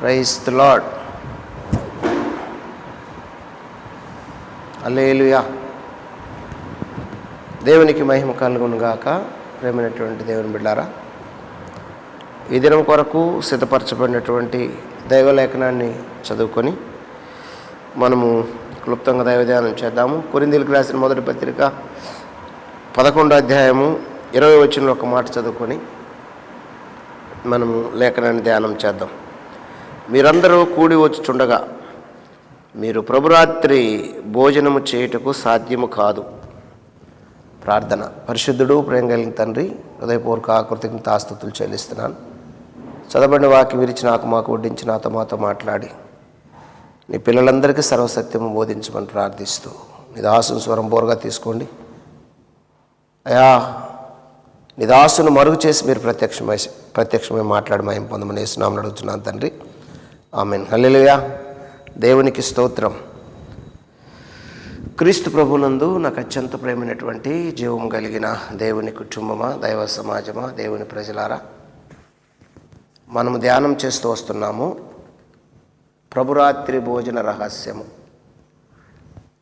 Praise the lord అల్లేలుయా దేవునికి మహిమ కలుగునుగాక ప్రేమైనటువంటి దేవుని బిడ్డారా ఈ దినం కొరకు సిద్ధపరచబడినటువంటి దైవలేఖనాన్ని చదువుకొని మనము క్లుప్తంగా దైవధ్యానం చేద్దాము. కొరిందీలకు రాసిన మొదటి పత్రిక పదకొండో అధ్యాయము ఇరవై వచ్చిన ఒక మాట చదువుకొని మనము లేఖనాన్ని ధ్యానం చేద్దాం. మీరందరూ కూడి వచ్చుచుండగా మీరు ప్రభురాత్రి భోజనము చేయుటకు సాధ్యము కాదు. ప్రార్థన. పరిశుద్ధుడు ప్రేమ కలిగిన తండ్రి హృదయపూర్వక ఆకృతికి తాస్తుతులు చెల్లిస్తున్నాను. చదవండి వాకి విరిచి నాకు మాకు వడ్డించి నాతో మాతో మాట్లాడి. నీ పిల్లలందరికీ సర్వసత్యము బోధించమని ప్రార్థిస్తూ నిదాసును స్వరం బోరుగా తీసుకోండి. అయా నిదాసును మరుగు చేసి మీరు ప్రత్యక్షమై ప్రత్యక్షమై మాట్లాడమని మాయం పొందమని వేస్తున్నామని అడుగుతున్నాను తండ్రి. ఆమెన్. హల్లెలుయా. దేవునికి స్తోత్రం. క్రీస్తు ప్రభునందు నాకు అత్యంత ప్రేమైనటువంటి జీవం కలిగిన దేవుని కుటుంబమా దైవ సమాజమా దేవుని ప్రజలారా మనము ధ్యానం చేస్తూ వస్తున్నాము. ప్రభురాత్రి భోజన రహస్యము.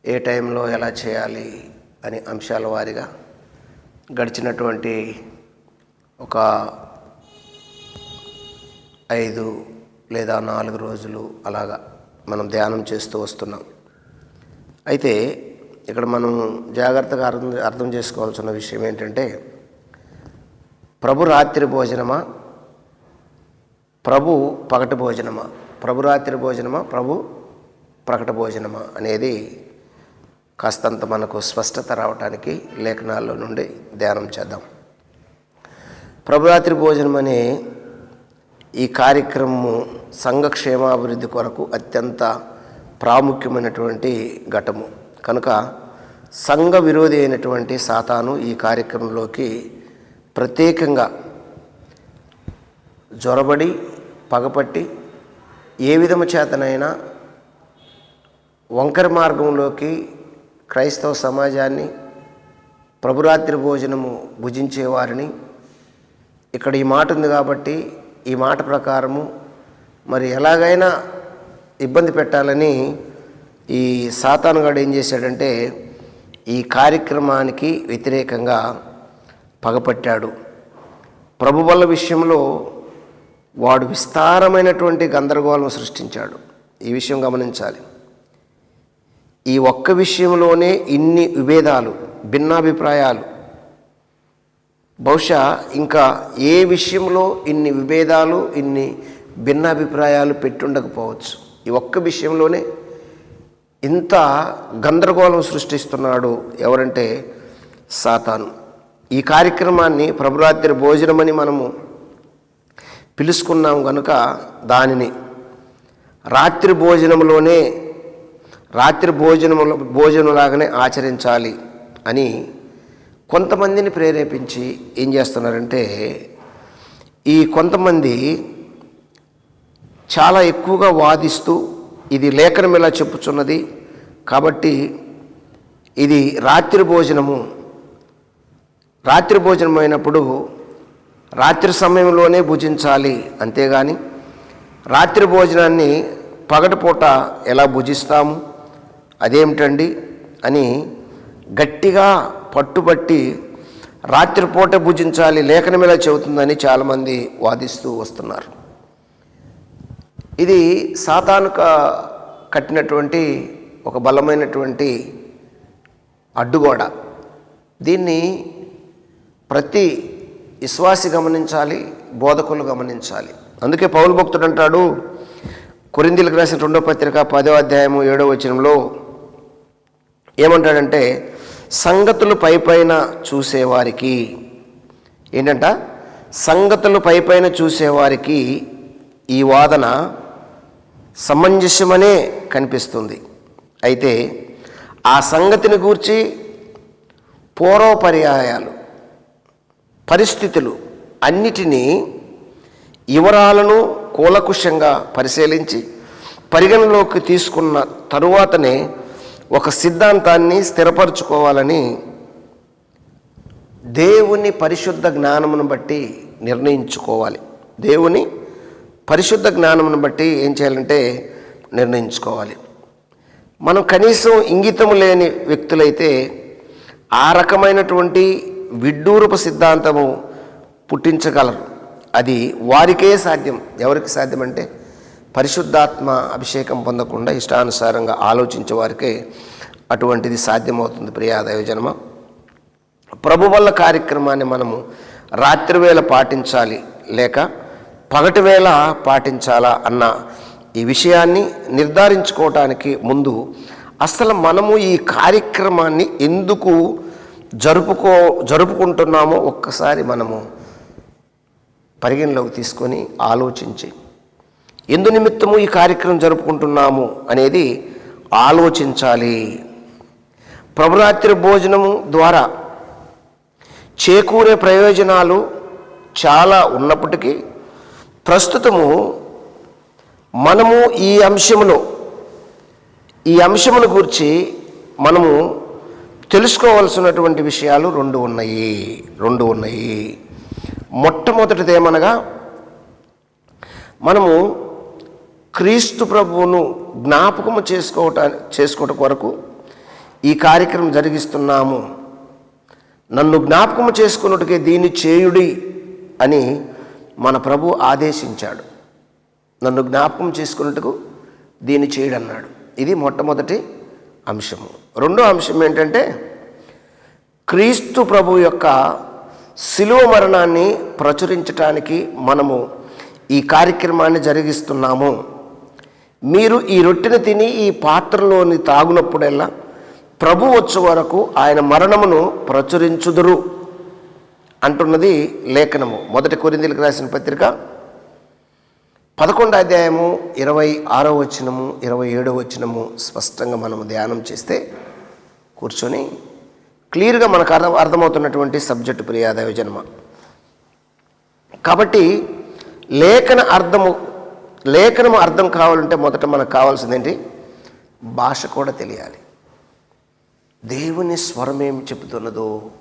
ఏ టైంలో ఎలా చేయాలి అని అంశాల వారిగా గడిచినటువంటి ఒక ఐదు లేదా నాలుగు రోజులు అలాగా మనం ధ్యానం చేస్తూ వస్తున్నాం. అయితే ఇక్కడ మనం జాగ్రత్తగా అర్థం అర్థం చేసుకోవాల్సిన విషయం ఏంటంటే ప్రభు రాత్రి భోజనమా? ప్రభు పగటి భోజనమా? ప్రభు రాత్రి భోజనమా? ప్రభు ప్రకట భోజనమా? అనేది కాస్తంత మనకు స్పష్టత రావడానికి లేఖనాల్లో నుండి ధ్యానం చేద్దాం. ప్రభురాత్రి భోజనం అనే ఈ కార్యక్రమము సంఘక్షేమాభివృద్ధి కొరకు అత్యంత ప్రాముఖ్యమైనటువంటి ఘటము. కనుక సంఘ విరోధి అయినటువంటి సాతాను ఈ కార్యక్రమంలోకి ప్రత్యేకంగా జ్వరబడి పగపట్టి ఏ విధము చేతనైనా వంకర మార్గంలోకి క్రైస్తవ సమాజాన్ని ప్రభురాత్రి భోజనము భుజించేవారిని. ఇక్కడ ఈ మాట ఉంది కాబట్టి ఈ మాట ప్రకారము మరి ఎలాగైనా ఇబ్బంది పెట్టాలని ఈ సాతానుగాడు ఏం చేశాడంటే ఈ కార్యక్రమానికి వ్యతిరేకంగా పగపట్టాడు. ప్రభువల్ల విషయంలో వాడు విస్తారమైనటువంటి గందరగోళం సృష్టించాడు. ఈ విషయం గమనించాలి. ఈ ఒక్క విషయంలోనే ఇన్ని విభేదాలు భిన్నాభిప్రాయాలు బహుశా ఇంకా ఏ విషయంలో ఇన్ని విభేదాలు ఇన్ని భిన్నాభిప్రాయాలు పెట్టుండకపోవచ్చు. ఈ ఒక్క విషయంలోనే ఇంత గందరగోళం సృష్టిస్తున్నాడు ఎవరంటే సాతాను. ఈ కార్యక్రమాన్ని ప్రభురాత్రి భోజనమని మనము పిలుసుకున్నాం కనుక దానిని రాత్రి భోజనంలోనే రాత్రి భోజనముల భోజనంలాగానే ఆచరించాలి అని కొంతమందిని ప్రేరేపించి ఏం చేస్తున్నారంటే ఈ కొంతమంది చాలా ఎక్కువగా వాదిస్తూ ఇది లేఖనం ఇలా చెప్పుచున్నది కాబట్టి ఇది రాత్రి భోజనము. రాత్రి భోజనం అయినప్పుడు రాత్రి సమయంలోనే భుజించాలి అంతేగాని రాత్రి భోజనాన్ని పగటిపూట ఎలా భుజిస్తాము అదేమిటండి అని గట్టిగా పట్టుబట్టి రాత్రిపూట భుజించాలి లేఖనం ఇలా చెబుతుందని చాలామంది వాదిస్తూ వస్తున్నారు. ఇది సాతానుక కట్టినటువంటి ఒక బలమైనటువంటి అడ్డుగోడ. దీన్ని ప్రతి విశ్వాసి గమనించాలి బోధకులు గమనించాలి. అందుకే పౌరు భక్తుడు అంటాడు కొరిందీలకు రాసిన రెండో పత్రిక పదో అధ్యాయము ఏడో వచనంలో ఏమంటాడంటే సంగతులు పైపైన చూసేవారికి. ఏంటంట? సంగతులు పైపైన చూసేవారికి ఈ వాదన సమంజసమనే కనిపిస్తుంది. అయితే ఆ సంగతిని గూర్చి పూర్వపర్యాయాలు పరిస్థితులు అన్నిటినీ వివరాలను కూలకుషంగా పరిశీలించి పరిగణలోకి తీసుకున్న తరువాతనే ఒక సిద్ధాంతాన్ని స్థిరపరచుకోవాలని దేవుని పరిశుద్ధ జ్ఞానమును బట్టి నిర్ణయించుకోవాలి. దేవుని పరిశుద్ధ జ్ఞానమును బట్టి ఏం చేయాలంటే నిర్ణయించుకోవాలి. మనం కనీసం ఇంగితం లేని వ్యక్తులైతే ఆ రకమైనటువంటి విడ్డూరపు సిద్ధాంతము పుట్టించగలరు. అది వారికే సాధ్యం. ఎవరికి సాధ్యం అంటే పరిశుద్ధాత్మ అభిషేకం పొందకుండా ఇష్టానుసారంగా ఆలోచించే వారికే అటువంటిది సాధ్యమవుతుంది ప్రియాదయ జన్మ ప్రభు వల్ల కార్యక్రమాన్ని మనము రాత్రివేళ పాటించాలి లేక పగటి వేళ పాటించాలా అన్న ఈ విషయాన్ని నిర్ధారించుకోవటానికి ముందు అసలు మనము ఈ కార్యక్రమాన్ని ఎందుకు జరుపుకో జరుపుకుంటున్నామో ఒక్కసారి మనము పరిగణలోకి తీసుకొని ఆలోచించి ఎందు నిమిత్తము ఈ కార్యక్రమం జరుపుకుంటున్నాము అనేది ఆలోచించాలి. ప్రభురాత్రి భోజనము ద్వారా చేకూరే ప్రయోజనాలు చాలా ఉన్నప్పటికీ ప్రస్తుతము మనము ఈ అంశంలో ఈ అంశముల గురించి మనము తెలుసుకోవాల్సినటువంటి విషయాలు రెండు ఉన్నాయి రెండు ఉన్నాయి. మొట్టమొదటిది ఏమనగా మనము క్రీస్తు ప్రభువును జ్ఞాపకము చేసుకోవటా చేసుకోవటం కొరకు ఈ కార్యక్రమం జరిగిస్తున్నాము. నన్ను జ్ఞాపకము చేసుకున్నట్టుకే దీన్ని చేయుడి అని మన ప్రభు ఆదేశించాడు. నన్ను జ్ఞాపకం చేసుకున్నట్టుకు దీన్ని చేయడన్నాడు. ఇది మొట్టమొదటి అంశము. రెండో అంశం ఏంటంటే క్రీస్తు ప్రభు యొక్క శిలువ మరణాన్ని ప్రచురించటానికి మనము ఈ కార్యక్రమాన్ని జరిగిస్తున్నాము. మీరు ఈ రొట్టెను తిని ఈ పాత్రలోని తాగునప్పుడెల్లా ప్రభు వచ్చే వరకు ఆయన మరణమును ప్రచురించుదురు అంటున్నది లేఖనము. మొదటి కొరిందీలకు రాసిన పత్రిక పదకొండు అధ్యాయము ఇరవై ఆరో వచనము ఇరవై ఏడో వచనము స్పష్టంగా మనము ధ్యానం చేస్తే కూర్చొని క్లియర్గా మనకు అర్థం అర్థమవుతున్నటువంటి సబ్జెక్టు ప్రియాదయ జన్మ. కాబట్టి లేఖన అర్థము లేఖనం అర్థం కావాలంటే మొదట మనకు కావాల్సింది ఏంటి భాష కూడా తెలియాలి. దేవుని స్వరం ఏమి చెబుతున్నదో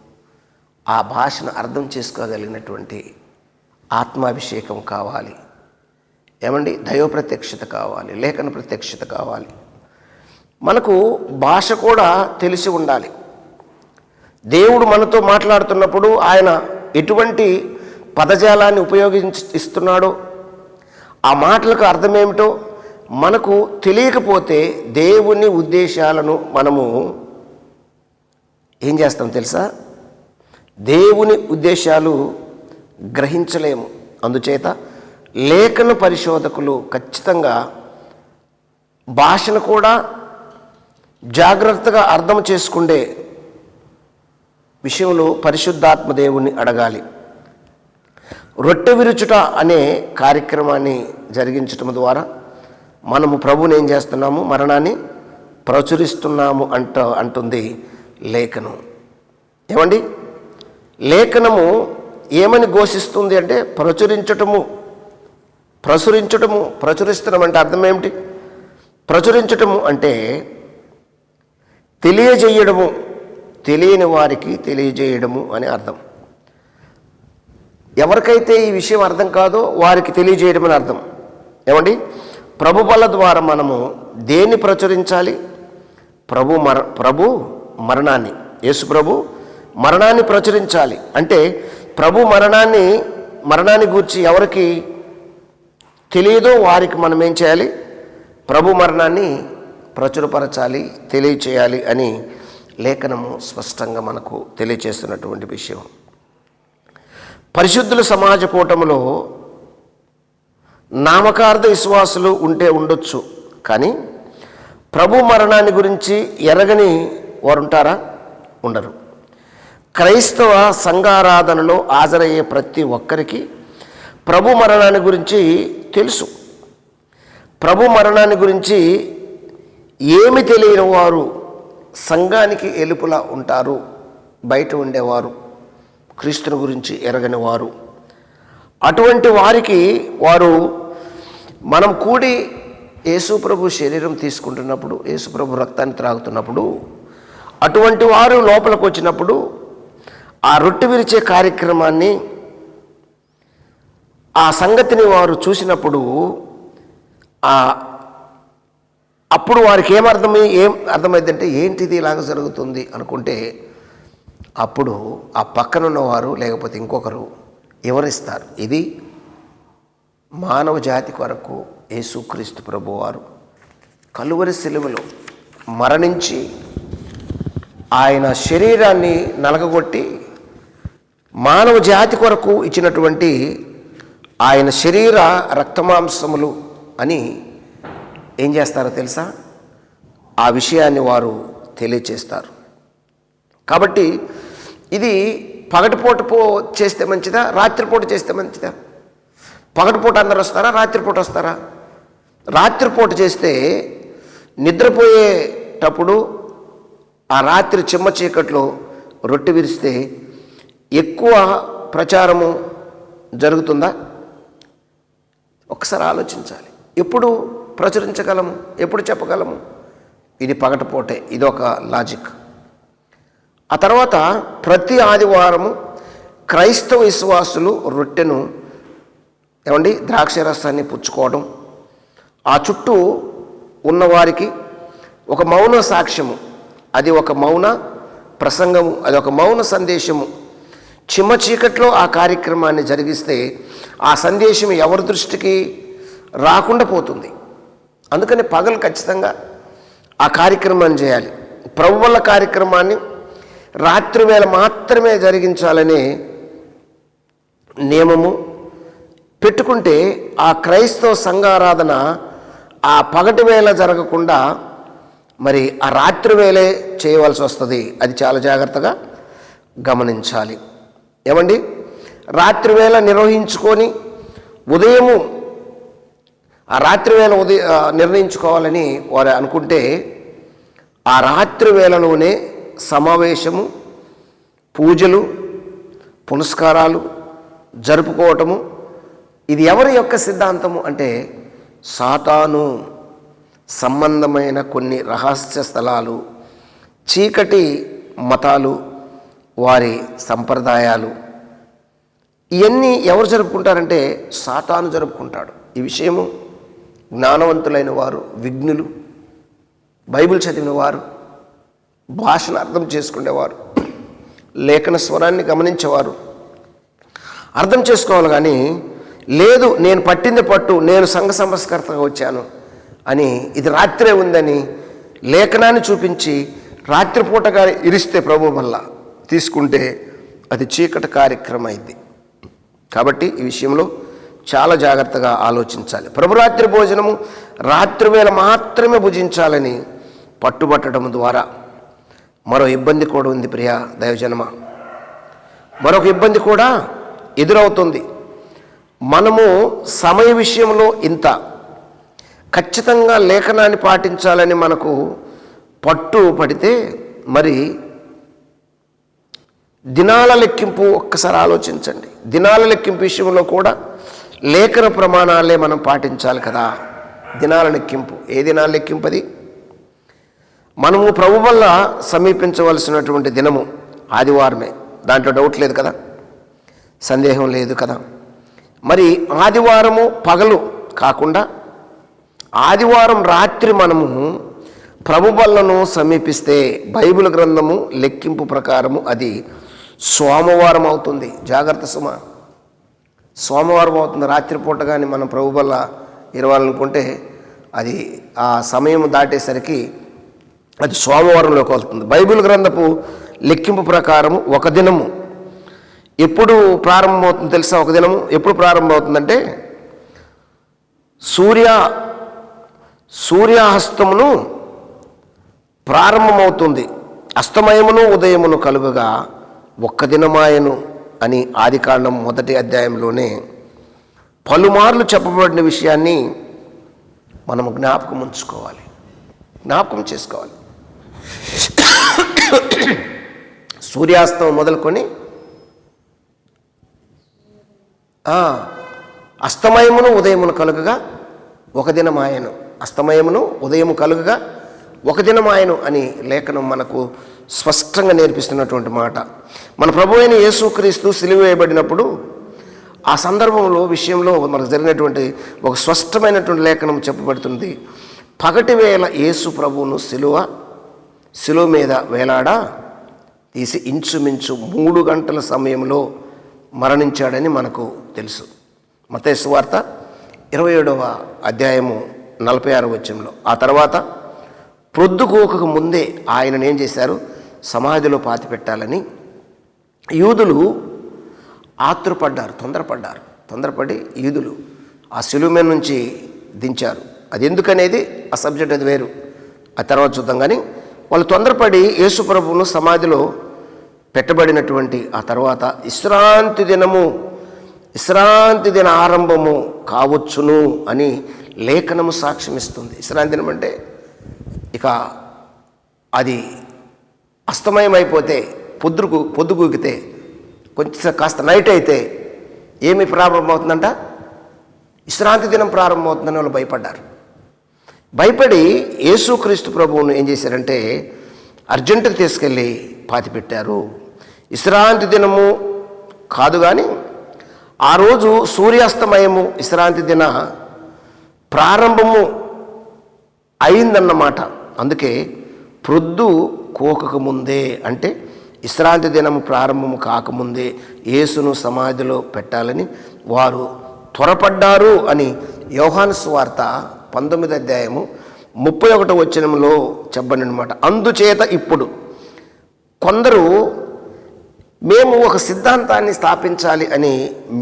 ఆ భాషను అర్థం చేసుకోగలిగినటువంటి ఆత్మాభిషేకం కావాలి. ఏమండి? దైవ ప్రత్యక్షత కావాలి లేఖన ప్రత్యక్షత కావాలి. మనకు భాష కూడా తెలిసి ఉండాలి. దేవుడు మనతో మాట్లాడుతున్నప్పుడు ఆయన ఎటువంటి పదజాలాన్ని ఉపయోగించి ఇస్తున్నాడో ఆ మాటలకు అర్థమేమిటో మనకు తెలియకపోతే దేవుని ఉద్దేశాలను మనము ఏం చేస్తాం తెలుసా? దేవుని ఉద్దేశాలు గ్రహించలేము. అందుచేత లేఖన పరిశోధకులు ఖచ్చితంగా భాషను కూడా జాగ్రత్తగా అర్థం చేసుకుండే విషయంలో పరిశుద్ధాత్మ దేవుణ్ణి అడగాలి. రొట్టె విరుచుట అనే కార్యక్రమాన్ని జరిగించటం ద్వారా మనము ప్రభుని ఏం చేస్తున్నాము? మరణాన్ని ప్రచురిస్తున్నాము అంట అంటుంది లేఖనం. ఏమండి? లేఖనము ఏమని ఘోషిస్తుంది అంటే ప్రచురించటము ప్రచురించటము ప్రచురిస్తడం అంటే అర్థం ఏమిటి? ప్రచురించటము అంటే తెలియజేయడము తెలియని వారికి తెలియజేయడము అని అర్థం. ఎవరికైతే ఈ విషయం అర్థం కాదో వారికి తెలియజేయడం అని అర్థం. ఏమండి? ప్రభు బల ద్వారా మనము దేన్ని ప్రచురించాలి? ప్రభు మర ప్రభు మరణాన్ని. యేసు ప్రభు మరణాన్ని ప్రచురించాలి. అంటే ప్రభు మరణాన్ని మరణాన్ని గూర్చి ఎవరికి తెలియదో వారికి మనం ఏం చేయాలి? ప్రభు మరణాన్ని ప్రచురపరచాలి తెలియచేయాలి అని లేఖనము స్పష్టంగా మనకు తెలియచేస్తున్నటువంటి విషయం. పరిశుద్ధుల సమాజ కూటములో నామకార్థ విశ్వాసులు ఉంటే ఉండొచ్చు కానీ ప్రభు మరణాన్ని గురించి ఎరగని వారు ఉంటారా ఉండరు. క్రైస్తవ సంఘారాధనలో హాజరయ్యే ప్రతి ఒక్కరికి ప్రభు మరణాన్ని గురించి తెలుసు. ప్రభు మరణాన్ని గురించి ఏమి తెలియని వారు సంఘానికి ఎలుపులా ఉంటారు బయట ఉండేవారు. క్రీస్తుని గురించి ఎరగని వారు. అటువంటి వారికి వారు మనం కూడి యేసుప్రభు శరీరం తీసుకుంటున్నప్పుడు యేసుప్రభు రక్తాన్ని త్రాగుతున్నప్పుడు అటువంటి వారు లోపలికి వచ్చినప్పుడు ఆ రొట్టె విరిచే కార్యక్రమాన్ని ఆ సంగతిని వారు చూసినప్పుడు ఆ అప్పుడు వారికి ఏమర్థమై ఏం అర్థమైందంటే ఏంటిది ఇలాగ జరుగుతుంది అనుకుంటే అప్పుడు ఆ పక్కనున్న వారు లేకపోతే ఇంకొకరు వివరిస్తారు ఇది మానవ జాతి కొరకు యేసుక్రీస్తు ప్రభువారు కలువరి సెలువులో మరణించి ఆయన శరీరాన్ని నలగగొట్టి మానవ జాతి కొరకు ఇచ్చినటువంటి ఆయన శరీర రక్తమాంసములు అని ఏం చేస్తారో తెలుసా? ఆ విషయాన్ని వారు తెలియచేస్తారు. కాబట్టి ఇది పగటిపూట పో చేస్తే మంచిదా? రాత్రిపూట చేస్తే మంచిదా? పగటిపూట అందరు వస్తారా? రాత్రిపూట వస్తారా? రాత్రిపూట చేస్తే నిద్రపోయేటప్పుడు ఆ రాత్రి చిమ్మ చీకట్లో రొట్టె విరిస్తే ఎక్కువ ప్రచారము జరుగుతుందా? ఒకసారి ఆలోచించాలి. ఎప్పుడు ప్రచురించగలము? ఎప్పుడు చెప్పగలము? ఇది పగటిపోటే. ఇది ఒక లాజిక్. ఆ తర్వాత ప్రతి ఆదివారము క్రైస్తవ విశ్వాసులు రొట్టెను ఏమండి ద్రాక్ష రసాన్ని పుచ్చుకోవడం. ఆ చుట్టూ ఉన్నవారికి ఒక మౌన సాక్ష్యము. అది ఒక మౌన ప్రసంగము అది ఒక మౌన సందేశము. చిమ్మ చీకట్లో ఆ కార్యక్రమాన్ని జరిగిస్తే ఆ సందేశం ఎవరి దృష్టికి రాకుండా పోతుంది. అందుకని పగలు ఖచ్చితంగా ఆ కార్యక్రమాన్ని చేయాలి. ప్రవ్వల కార్యక్రమాన్ని రాత్రి వేళ మాత్రమే జరిగించాలనే నియమము. పెట్టుకుంటే ఆ క్రైస్తవ సంఘారాధన ఆ పగటి వేళ జరగకుండా మరి ఆ రాత్రి వేళే చేయవలసి వస్తుంది. అది చాలా జాగ్రత్తగా గమనించాలి. ఏమండి? రాత్రి వేళ నిర్వహించుకొని ఉదయము ఆ రాత్రి వేళ ఉదయ నిర్ణయించుకోవాలని వారు అనుకుంటే ఆ రాత్రి వేళలోనే సమావేశము పూజలు పునస్కారాలు జరుపుకోవటము ఇది ఎవరి యొక్క సిద్ధాంతము అంటే సాతాను సంబంధమైన కొన్ని రహస్య స్థలాలు చీకటి మతాలు వారి సంప్రదాయాలు. ఇవన్నీ ఎవరు జరుపుకుంటారంటే సాతాను జరుపుకుంటాడు. ఈ విషయము జ్ఞానవంతులైన వారు విఘ్నులు బైబిల్ చదివిన వారు భాషను అర్థం చేసుకునేవారు. లేఖన స్వరాన్ని గమనించేవారు. అర్థం చేసుకోవాలి కానీ లేదు నేను పట్టింది పట్టు నేను సంఘ సంస్కర్తగా వచ్చాను అని ఇది రాత్రే ఉందని లేఖనాన్ని చూపించి రాత్రిపూటగా ఇరిస్తే ప్రభు వల్ల తీసుకుంటే అది చీకటి కార్యక్రమం అయింది కాబట్టి ఈ విషయంలో చాలా జాగ్రత్తగా ఆలోచించాలి. ప్రభురాత్రి భోజనము రాత్రివేళ మాత్రమే భుజించాలని పట్టుబట్టడం ద్వారా మరో ఇబ్బంది కూడా ఉంది ప్రియా దైవజనమ. మరొక ఇబ్బంది కూడా ఎదురవుతుంది. మనము సమయ విషయంలో ఇంత ఖచ్చితంగా లేఖనాన్ని పాటించాలని మనకు పట్టు పడితే మరి దినాల లెక్కింపు ఒక్కసారి ఆలోచించండి. దినాల లెక్కింపు విషయంలో కూడా లేఖన ప్రమాణాలే మనం పాటించాలి కదా. దినాల లెక్కింపు. ఏ దినాల లెక్కింపది మనము ప్రభు వల్ల సమీపించవలసినటువంటి దినము ఆదివారమే. దాంట్లో డౌట్ లేదు కదా? సందేహం లేదు కదా? మరి ఆదివారము పగలు కాకుండా ఆదివారం రాత్రి మనము ప్రభు వల్లను సమీపిస్తే బైబిల్ గ్రంథము లెక్కింపు ప్రకారము అది సోమవారం అవుతుంది. జాగ్రత్త సుమ. సోమవారం అవుతుంది. రాత్రిపూట కానీ మనం ప్రభు వల్ల ఇరవాలనుకుంటే అది ఆ సమయం దాటేసరికి అది సోమవారంలోకి వస్తుంది బైబిల్ గ్రంథపు లెక్కింపు ప్రకారము ఒక దినము. ఎప్పుడు ప్రారంభమవుతుంది తెలుసా ఒక దినము? ఎప్పుడు ప్రారంభమవుతుందంటే సూర్య సూర్యాస్తమును ప్రారంభమవుతుంది. అస్తమయమును ఉదయమును కలుగగా ఒక్క దినమాయను అని ఆదికాండం మొదటి అధ్యాయంలోనే పలుమార్లు చెప్పబడిన విషయాన్ని మనం జ్ఞాపకం ఉంచుకోవాలి. జ్ఞాపకం చేసుకోవాలి. సూర్యాస్తం మొదలుకొని అస్తమయమును ఉదయమును కలుగగా ఒక దినమాయను. అస్తమయమును ఉదయము కలుగగా ఒక దినమాయను అని లేఖనం మనకు స్పష్టంగా నేర్పిస్తున్నటువంటి మాట. మన ప్రభు అయిన యేసుక్రీస్తు సిలివేయబడినప్పుడు ఆ సందర్భంలో విషయంలో మనకు జరిగినటువంటి ఒక స్పష్టమైనటువంటి లేఖనం చెప్పబడుతుంది. పగటి వేళ యేసు ప్రభువును సిలువ శిలువ మీద వేలాడా తీసి ఇంచుమించు మూడు గంటల సమయంలో మరణించాడని మనకు తెలుసు. మతేశ్వార్త వార్త ఇరవై ఏడవ అధ్యాయము నలభై ఆరు వచ్చంలో ఆ తర్వాత ప్రొద్దుకోకకు ముందే ఆయనను ఏం చేశారు? సమాధిలో పాతి పెట్టాలని యూదులు ఆతృపడ్డారు తొందరపడ్డారు. తొందరపడి యూదులు ఆ శిలువ మీద నుంచి దించారు. అది ఎందుకనేది? ఆ సబ్జెక్ట్ అది వేరు. ఆ తర్వాత చూద్దాం కానీ వాళ్ళు తొందరపడి యేసుప్రభువును సమాధిలో పెట్టబడినటువంటి ఆ తర్వాత విశ్రాంతి దినము విశ్రాంతి దిన ఆరంభము కావచ్చును అని లేఖనము సాక్ష్యం ఇస్తుంది విశ్రాంతి దినం అంటే ఇక అది అస్తమయం అయిపోతే పొద్దుకు పొద్దుగూకితే కొంచెం కాస్త నైట్ అయితే ఏమి ప్రారంభమవుతుందంట? విశ్రాంతి దినం ప్రారంభమవుతుందని వాళ్ళు భయపడ్డారు. భయపడి యేసుక్రీస్తు ప్రభువును ఏం చేశారంటే అర్జెంటుకు తీసుకెళ్ళి పాతిపెట్టారు. విశ్రాంతి దినము కాదు కానీ ఆ రోజు సూర్యాస్తమయము విశ్రాంతి దిన ప్రారంభము అయిందన్నమాట. అందుకే ప్రొద్దు కోకకముందే అంటే విశ్రాంతి దినం ప్రారంభము కాకముందే యేసును సమాధిలో పెట్టాలని వారు త్వరపడ్డారు అని యోహాను స్వార్త పంతొమ్మిది అధ్యాయము ముప్పై ఒకటో వచనంలో చెప్పండి అనమాట అందుచేత ఇప్పుడు కొందరు మేము ఒక సిద్ధాంతాన్ని స్థాపించాలి అని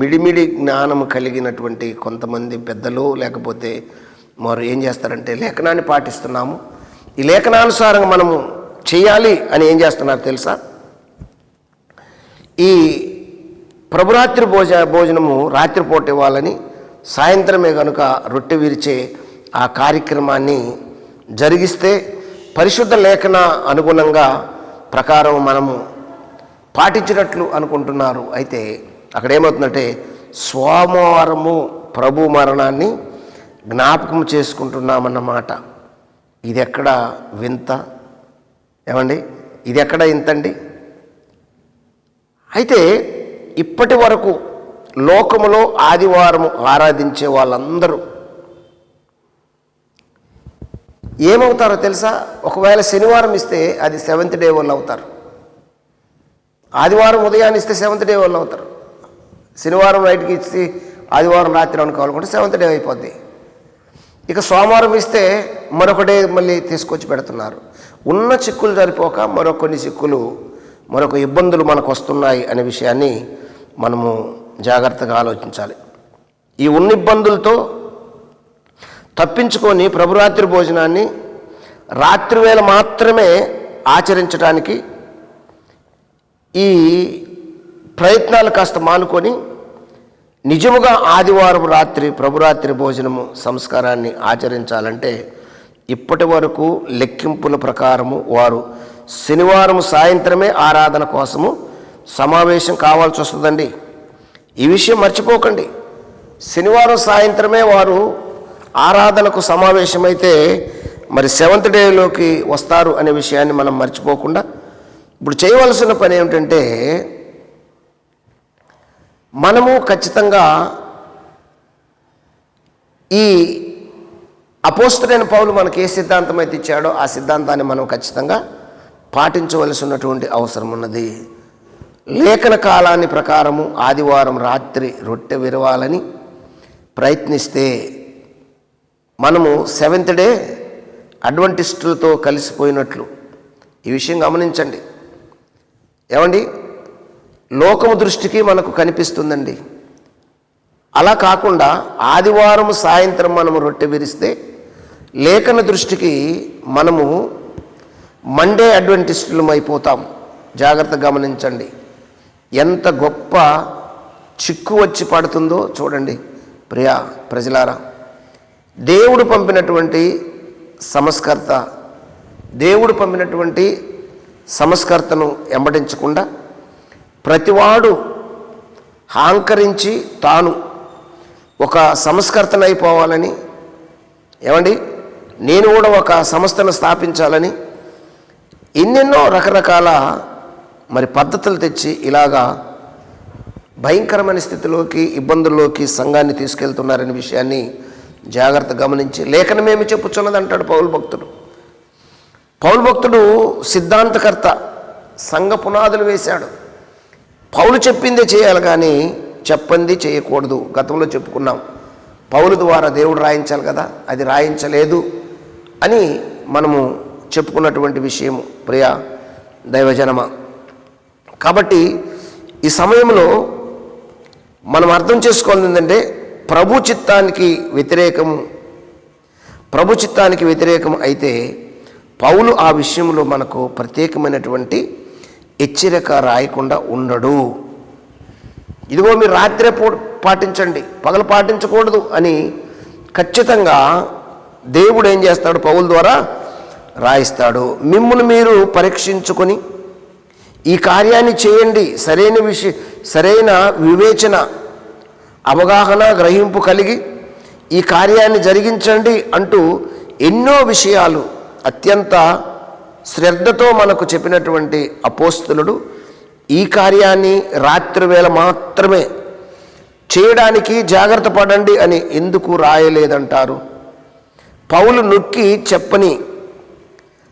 మిడిమిడి జ్ఞానం కలిగినటువంటి కొంతమంది పెద్దలు లేకపోతే వారు ఏం చేస్తారంటే లేఖనాన్ని పాటిస్తున్నాము. ఈ లేఖనానుసారంగా మనము చేయాలి అని ఏం చేస్తున్నారు తెలుసా? ఈ ప్రభురాత్రి భోజ భోజనము రాత్రిపూట ఇవ్వాలని సాయంత్రమే కనుక రొట్టె విరిచే ఆ కార్యక్రమాన్ని జరిగిస్తే పరిశుద్ధ లేఖన అనుగుణంగా ప్రకారం మనము పాటించినట్లు అనుకుంటున్నారు. అయితే అక్కడ ఏమవుతుందంటే సోమవారము ప్రభు మరణాన్ని జ్ఞాపకం చేసుకుంటున్నామన్నమాట. ఇది ఎక్కడ వింత? ఏమండి? ఇది ఎక్కడ ఇంతండి? అయితే ఇప్పటి వరకు లోకములో ఆదివారం ఆరాధించే వాళ్ళందరూ ఏమవుతారో తెలుసా? ఒకవేళ శనివారం ఇస్తే అది సెవెంత్ డే వాళ్ళు అవుతారు. ఆదివారం ఉదయాన్ని ఇస్తే సెవెంత్ డే వాళ్ళు అవుతారు. శనివారం నైట్కి ఇచ్చి ఆదివారం రాత్రి అనుకోవాలనుకుంటే సెవెంత్ డే అయిపోద్ది. ఇక సోమవారం ఇస్తే మరొక డే మళ్ళీ తీసుకొచ్చి పెడుతున్నారు. ఉన్న చిక్కులు సరిపోక మరొక కొన్ని చిక్కులు మరొక ఇబ్బందులు మనకు వస్తున్నాయి అనే విషయాన్ని మనము జాగ్రత్తగా ఆలోచించాలి. ఈ ఉన్న ఇబ్బందులతో తప్పించుకొని ప్రభురాత్రి భోజనాన్ని రాత్రివేళ మాత్రమే ఆచరించడానికి ఈ ప్రయత్నాలు కాస్త మానుకొని నిజముగా ఆదివారం రాత్రి ప్రభురాత్రి భోజనము సంస్కారాన్ని ఆచరించాలంటే ఇప్పటి వరకు లెక్కింపుల ప్రకారము వారు శనివారం సాయంత్రమే ఆరాధన కోసము సమావేశం కావాల్సి వస్తుందండి. ఈ విషయం మర్చిపోకండి. శనివారం సాయంత్రమే వారు ఆరాధనకు సమావేశమైతే మరి సెవెంత్ డేలోకి వస్తారు అనే విషయాన్ని మనం మర్చిపోకుండా ఇప్పుడు చేయవలసిన పని ఏమిటంటే మనము ఖచ్చితంగా ఈ అపోస్తుడైన పౌలు మనకి ఏ సిద్ధాంతం అయితే ఇచ్చాడో ఆ సిద్ధాంతాన్ని మనం ఖచ్చితంగా పాటించవలసి ఉన్నటువంటి అవసరం ఉన్నది. లేఖన కాలాన్ని ప్రకారము ఆదివారం రాత్రి రొట్టె విరవాలని ప్రయత్నిస్తే మనము సెవెంత్ డే అడ్వంటిస్టులతో కలిసిపోయినట్లు. ఈ విషయం గమనించండి. ఏమండి? లోకము దృష్టికి మనకు కనిపిస్తుందండి. అలా కాకుండా ఆదివారం సాయంత్రం మనము రొట్టె విరిస్తే లేఖన దృష్టికి మనము మండే అడ్వెంటిస్టులం అయిపోతాం. జాగ్రత్త గమనించండి. ఎంత గొప్ప చిక్కు వచ్చి పడుతుందో చూడండి. ప్రియా ప్రజలారా దేవుడు పంపినటువంటి సంస్కర్త దేవుడు పంపినటువంటి సంస్కర్తను ఎంబడించకుండా ప్రతివాడు హాంకరించి తాను ఒక సంస్కర్తనైపోవాలని ఏమండి? నేను కూడా ఒక సంస్థను స్థాపించాలని ఎన్నెన్నో రకరకాల మరి పద్ధతులు తెచ్చి ఇలాగా భయంకరమైన స్థితిలోకి ఇబ్బందుల్లోకి సంఘాన్ని తీసుకెళ్తున్నారనే విషయాన్ని జాగ్రత్త గమనించి లేఖనమేమి చెప్పుచున్నది అంటాడు పౌలు భక్తుడు. పౌలు భక్తుడు సిద్ధాంతకర్త సంఘ పునాదులు వేశాడు. పౌలు చెప్పిందే చేయాలి కానీ చెప్పంది చేయకూడదు. గతంలో చెప్పుకున్నాం పౌలు ద్వారా దేవుడు రాయించాలి కదా అది రాయించలేదు అని మనము చెప్పుకున్నటువంటి విషయము. ప్రియ దైవజనమ కాబట్టి ఈ సమయంలో మనం అర్థం చేసుకోవాలి ఏంటంటే ప్రభు చిత్తానికి వ్యతిరేకము ప్రభు చిత్తానికి వ్యతిరేకం అయితే పౌలు ఆ విషయంలో మనకు ప్రత్యేకమైనటువంటి హెచ్చరిక రాయకుండా ఉండడు. ఇదిగో మీరు రాత్రే పాటించండి పగలు పాటించకూడదు అని ఖచ్చితంగా దేవుడు ఏం చేస్తాడు? పౌల ద్వారా రాయిస్తాడు. మిమ్మల్ని మీరు పరీక్షించుకొని ఈ కార్యాన్ని చేయండి. సరైన విషయ సరైన వివేచన అవగాహన గ్రహింపు కలిగి ఈ కార్యాన్ని జరిగించండి అంటూ ఎన్నో విషయాలు అత్యంత శ్రద్ధతో మనకు చెప్పినటువంటి అపోస్తులుడు ఈ కార్యాన్ని రాత్రి వేళ మాత్రమే చేయడానికి జాగ్రత్త పడండి అని ఎందుకు రాయలేదంటారు? పౌలు నొక్కి చెప్పని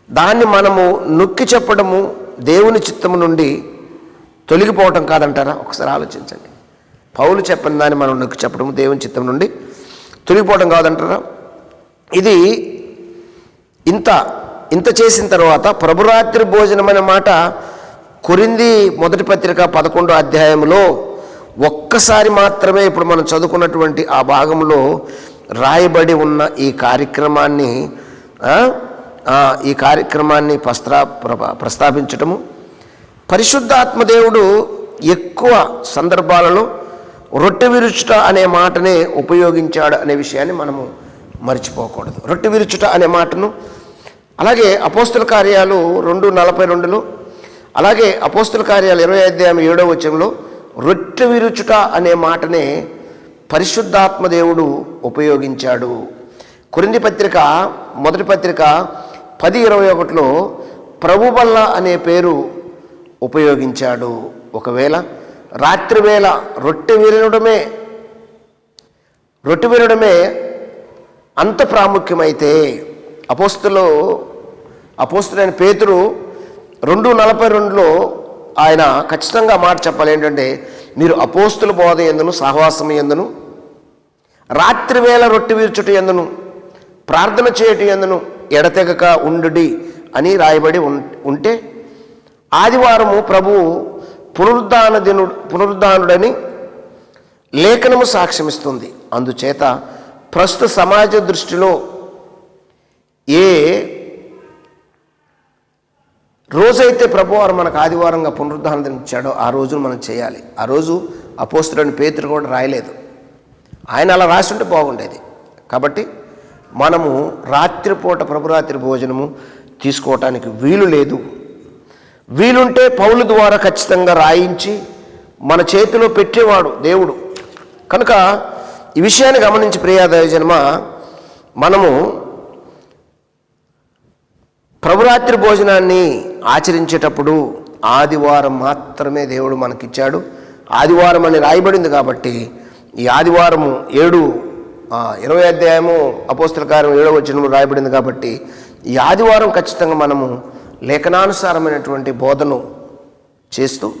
దాన్ని మనము నొక్కి చెప్పడము దేవుని చిత్తము నుండి తొలగిపోవటం కాదంటారా? ఒకసారి ఆలోచించండి. పౌలు చెప్పిన దాన్ని మనం నొక్కి చెప్పడము దేవుని చిత్తం నుండి. తొలగిపోవటం కాదంటారా? ఇది ఇంత ఇంత చేసిన తర్వాత ప్రభురాత్రి భోజనం అనే మాట కొరింది మొదటి పత్రిక పదకొండో అధ్యాయంలో ఒక్కసారి మాత్రమే ఇప్పుడు మనం చదువుకున్నటువంటి ఆ భాగంలో రాయబడి ఉన్న ఈ కార్యక్రమాన్ని ఈ కార్యక్రమాన్ని ప్రస్తా ప్ర- ప్రస్తావించటము పరిశుద్ధాత్మదేవుడు ఎక్కువ సందర్భాలలో రొట్టె విరుచుట అనే మాటనే ఉపయోగించాడు అనే విషయాన్ని మనము మర్చిపోకూడదు. రొట్టె విరుచుట అనే మాటను అలాగే అపోస్తుల కార్యాలు రెండు నలభై రెండులో అలాగే అపోస్తుల కార్యాలు ఇరవై అధ్యాయం ఏడవ వచనంలో రొట్టె విరుచుట అనే మాటనే పరిశుద్ధాత్మ దేవుడు ఉపయోగించాడు. కురింది పత్రిక మొదటి పత్రిక పది ఇరవై ఒకటిలో ప్రభుబల్ల అనే పేరు ఉపయోగించాడు. ఒకవేళ రాత్రి వేళ రొట్టె విరడమే రొట్టె విరడమే అంత ప్రాముఖ్యమైతే అపోస్తులో అపోస్తులైన పేతురు రెండు నలభై రెండులో ఆయన ఖచ్చితంగా మాట చెప్పాలి. ఏంటంటే మీరు అపోస్తుల బోధ ఎందును సహవాసం ఎందును రాత్రి వేళ రొట్టె వీర్చుట ఎందును ప్రార్థన చేయటం ఎందును ఎడతెగక ఉండుడి అని రాయబడి ఉం- ఉంటే ఆదివారము ప్రభువు పునరుద్ధాన దినుడు పునరుద్ధానుడని లేఖనము సాక్ష్యమిస్తుంది. అందుచేత ప్రస్తుత సమాజ దృష్టిలో ఏ రోజైతే ప్రభువారు మనకు ఆదివారంగా పునరుద్ధానం దినం ఆ రోజును మనం చేయాలి. ఆ రోజు అపోస్తుడని పేతురు కూడా రాయలేదు. ఆయన అలా రాసుంటే బాగుండేది. కాబట్టి మనము రాత్రిపూట ప్రభురాత్రి భోజనము తీసుకోవటానికి వీలు లేదు. వీలుంటే పౌలు ద్వారా ఖచ్చితంగా రాయించి మన చేతిలో పెట్టేవాడు దేవుడు. కనుక ఈ విషయాన్ని గమనించి ప్రియాదయ జన్మ మనము ప్రభురాత్రి భోజనాన్ని ఆచరించేటప్పుడు ఆదివారం మాత్రమే దేవుడు మనకిచ్చాడు. ఆదివారం అని రాయబడింది కాబట్టి ఈ ఆదివారము ఏడు ఇరవై అధ్యాయము అపోస్తల కార్యం ఏడవ వచనము రాయబడింది కాబట్టి ఈ ఆదివారం ఖచ్చితంగా మనము లేఖనానుసారమైనటువంటి బోధను చేస్తూ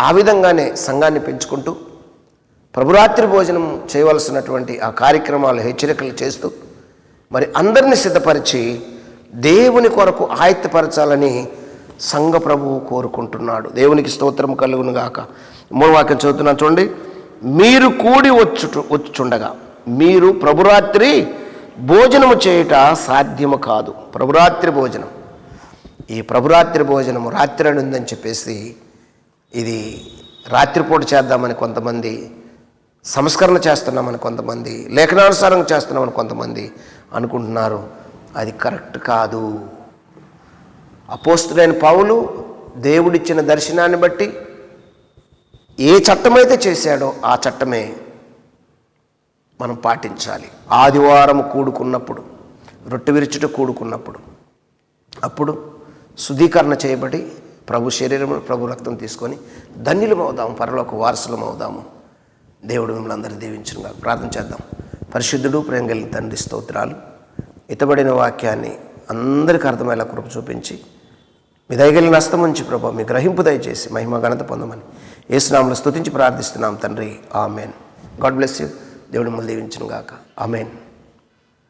ఆ విధంగానే సంఘాన్ని పెంచుకుంటూ ప్రభురాత్రి భోజనం చేయవలసినటువంటి ఆ కార్యక్రమాలు హెచ్చరికలు చేస్తూ మరి అందరిని సిద్ధపరిచి దేవుని కొరకు ఆయత్తపరచాలని సంఘ ప్రభువు కోరుకుంటున్నాడు. దేవునికి స్తోత్రం కలుగును గాక. మూడు వాక్యం చదువుతున్నాను చూడండి. మీరు కూడి వచ్చు వచ్చుచుండగా మీరు ప్రభురాత్రి భోజనము చేయుట సాధ్యము కాదు. ప్రభురాత్రి భోజనం. ఈ ప్రభురాత్రి భోజనము రాత్రి అని ఉందని చెప్పేసి ఇది రాత్రిపూట చేద్దామని కొంతమంది సంస్కరణ చేస్తున్నామని కొంతమంది లేఖనానుసారం చేస్తున్నామని కొంతమంది అనుకుంటున్నారు. అది కరెక్ట్ కాదు. అపోస్తుడైన పావులు దేవుడిచ్చిన దర్శనాన్ని బట్టి ఏ చట్టమైతే చేశాడో ఆ చట్టమే మనం పాటించాలి. ఆదివారం కూడుకున్నప్పుడు రొట్టె విరుచుట కూడుకున్నప్పుడు. అప్పుడు శుద్ధీకరణ చేయబడి ప్రభు శరీరము ప్రభు రక్తం తీసుకొని ధన్యులం అవుదాము పరలోక వారసులం అవుదాము దేవుడు మిమ్మల్ని అందరూ దీవించుగా ప్రార్థన చేద్దాం. పరిశుద్ధుడు ప్రేమ కలిగిన తండ్రి స్తోత్రాలు. ఇతబడిన వాక్యాన్ని అందరికీ అర్థమయ్యేలా కృప చూపించి మీ దయగలిగిన హస్తం ఉంచి మీ గ్రహింపు దయచేసి మహిమ ఘనత పొందమని ఏసునామలు స్తుతించి ప్రార్థిస్తున్నాం తండ్రి. ఆమెన్. God bless you. దేవుడు మిమ్మల్ని దీవించును గాక ఆమెన్.